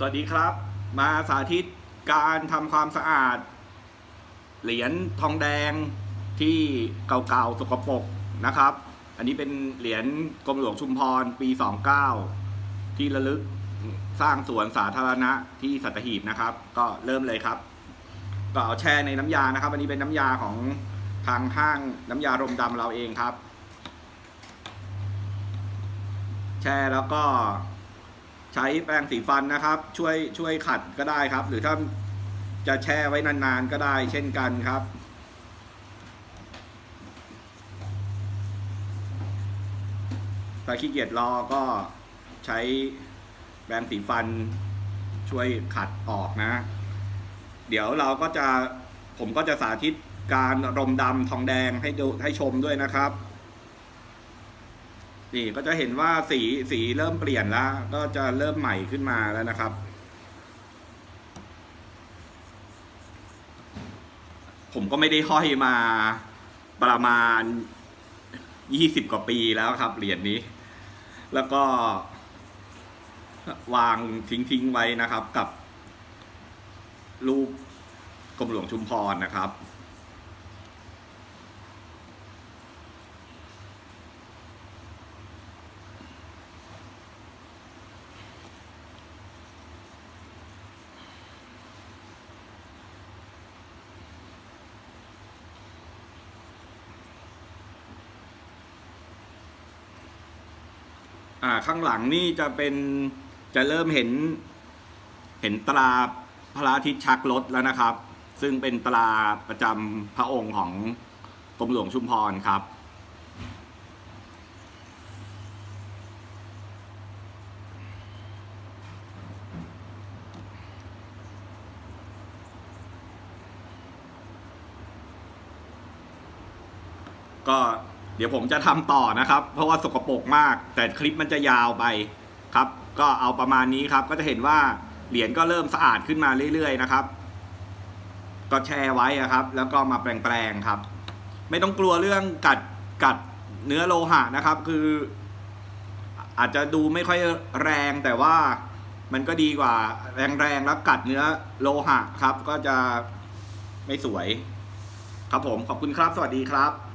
สวัสดีครับ มาสาธิตการทำความสะอาด เหรียญทองแดงที่เก่าๆสกปรกนะครับ อันนี้เป็นเหรียญกรมหลวงชุมพรปี 29 ที่ระลึกสร้างสวนสาธารณะที่สัตหีบนะครับ ก็เริ่มเลยครับก็เอาแช่ในน้ำยานะครับ อันนี้เป็นน้ำยาของทางห้างน้ำยารมดำเราเองครับ แช่แล้วก็ ใช้แปรงสีฟันนะครับ ช่วยช่วยขัดก็ได้ครับ หรือถ้าจะแช่ไว้นานๆก็ได้เช่นกันครับ ถ้าขี้เกียจรอก็ใช้แปรงสีฟันช่วยขัดออกนะ เดี๋ยวเราก็จะผมก็จะสาธิตการรมดำทองแดงให้ดูให้ชมด้วยนะครับ นี่ก็จะเห็นว่าสีสีเริ่มเปลี่ยนแล้ว ก็จะเริ่มใหม่ขึ้นมาแล้วนะครับ ผมก็ไม่ได้ห้อยมาประมาณยี่สิบกว่าปีแล้วครับ เหรียญนี้ แล้วก็ วางทิ้งทิ้งๆไว้นะครับ กับรูปกรมหลวงชุมพรนะครับ อ่าข้างหลังนี่จะเป็นจะเริ่มเห็น เห็นตราพระอาทิตย์ชักรถแล้วนะครับ ซึ่งเป็นตราประจำพระองค์ของกรมหลวงชุมพรครับ ก็ เดี๋ยวผมจะทำต่อนะครับ เพราะว่าสกปรกมาก แต่คลิปมันจะยาวไปครับ ก็เอาประมาณนี้ครับ ก็จะเห็นว่าเหรียญก็เริ่มสะอาดขึ้นมาเรื่อยๆนะครับ ก็แช่ไว้ครับ แล้วก็มาแปลงๆครับ ไม่ต้องกลัวเรื่องกัดกัดเนื้อโลหะนะครับ คือ อาจจะดูไม่ค่อยแรงแต่ว่ามันก็ดีกว่าแรงๆแล้วกัดเนื้อโลหะครับ ก็จะไม่สวย ครับผมขอบคุณครับ สวัสดีครับ